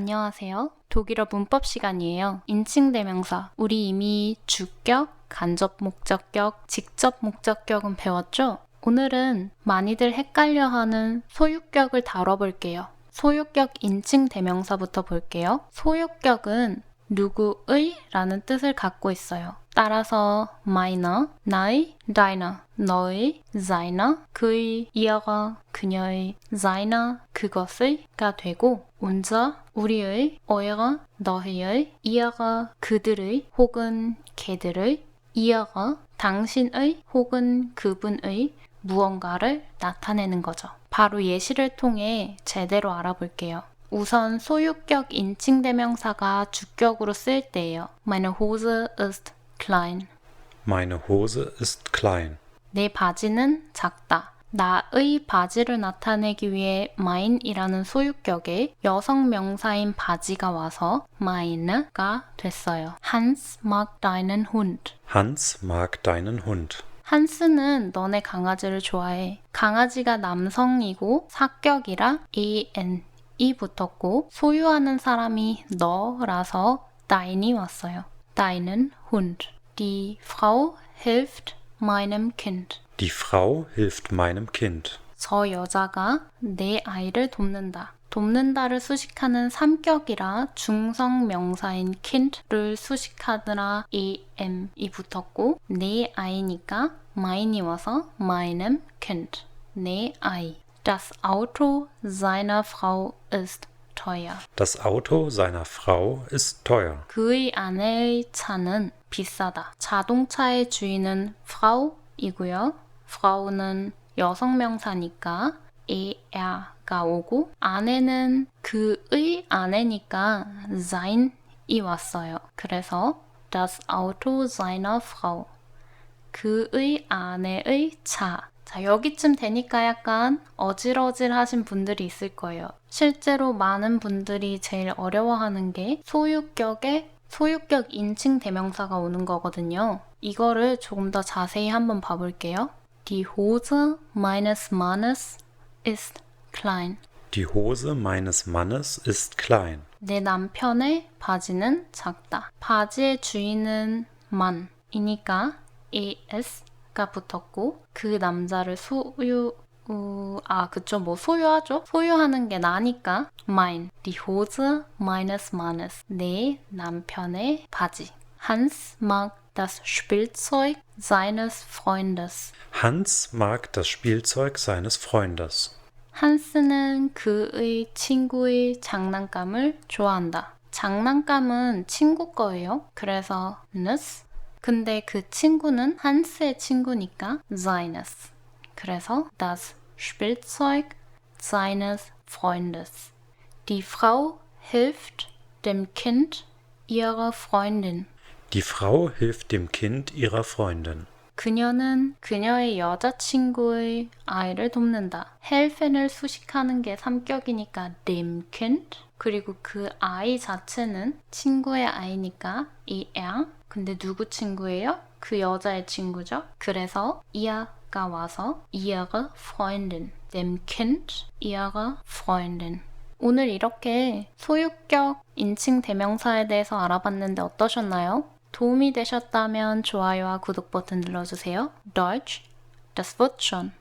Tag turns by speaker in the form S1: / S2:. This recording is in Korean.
S1: 안녕하세요. 독일어 문법 시간이에요. 인칭 대명사. 우리 이미 주격, 간접 목적격, 직접 목적격은 배웠죠? 오늘은 많이들 헷갈려 하는 소유격을 다뤄볼게요. 소유격 인칭 대명사부터 볼게요. 소유격은 누구의 라는 뜻을 갖고 있어요. 따라서 meiner, 나의, deiner, 너의, seiner, 그의, ihrer, 그녀의, seiner, 그것의가 되고 unser, 우리의, eurer, 너희의, ihrer, 그들의 혹은 걔들의, ihrer, 당신의 혹은 그분의 무언가를 나타내는 거죠. 바로 예시를 통해 제대로 알아볼게요. 우선 소유격 인칭 대명사가 주격으로 쓰일 때예요. Meine Hose ist klein.
S2: Meine Hose ist klein.
S1: 내 바지는 작다. 나의 바지를 나타내기 위해 mine이라는 소유격에 여성 명사인 바지가 와서 meine가 됐어요. Hans mag deinen Hund.
S2: Hans mag deinen Hund.
S1: 한스는 너네 강아지를 좋아해. 강아지가 남성이고 사격이라 an 이 붙었고 소유하는 사람이 너라서 dein이 왔어요. Deinen Hund. Die Frau hilft meinem Kind.
S2: Die Frau hilft meinem Kind.
S1: 저 여자가 내 아이를 돕는다. 돕는다를 수식하는 삼격이라 중성 명사인 kind를 수식하느라 am이 붙었고 내 아이니까 mine이 와서 meinem Kind. 내 아이. Das Auto seiner Frau ist teuer.
S2: Das Auto seiner Frau ist teuer.
S1: 그의 아내의 차는 비싸다. 자동차의 주인은 Frau이고요. Frau는 여성 명사니까 er가 오고 아내는 그의 아내니까 sein이 왔어요. 그래서 das Auto seiner Frau 그의 아내의 차. 자, 여기쯤 되니까 약간 어질어질 하신 분들이 있을 거예요. 실제로 많은 분들이 제일 어려워하는 게 소유격에 소유격 인칭 대명사가 오는 거거든요. 이거를 조금 더 자세히 한번 봐볼게요. Die Hose meines Mannes ist klein.
S2: Die Hose meines Mannes ist klein.
S1: 내 남편의 바지는 작다. 바지의 주인은 man이니까 es 가 붙었고 그 남자를 소유 우, 아 그쵸 뭐 소유하죠 소유하는 게 나니까 mine die Hose meines Mannes 내 남편의 바지 Hans mag das Spielzeug seines Freundes
S2: Hans mag das Spielzeug seines Freundes.
S1: 한스는 그의 친구의 장난감을 좋아한다. 장난감은 친구 거예요. 그래서 nus. 근데 그 친구는 한스의 친구니까 seines. 그래서 das Spielzeug seines Freundes. Die Frau hilft dem Kind ihrer Freundin.
S2: Die Frau hilft dem Kind ihrer Freundin.
S1: 그녀는 그녀의 여자친구의 아이를 돕는다. helfen을 수식하는 게 삼격이니까 Kind. 그리고 그 아이 자체는 친구의 아이니까 er. 근데 누구 친구예요? 그 여자의 친구죠. 그래서 ihr가 와서 ihre Freundin. dem Kind. 오늘 이렇게 소유격 인칭 대명사에 대해서 알아봤는데 어떠셨나요? 도움이 되셨다면 좋아요와 구독 버튼 눌러주세요. Deutsch, das wird schon.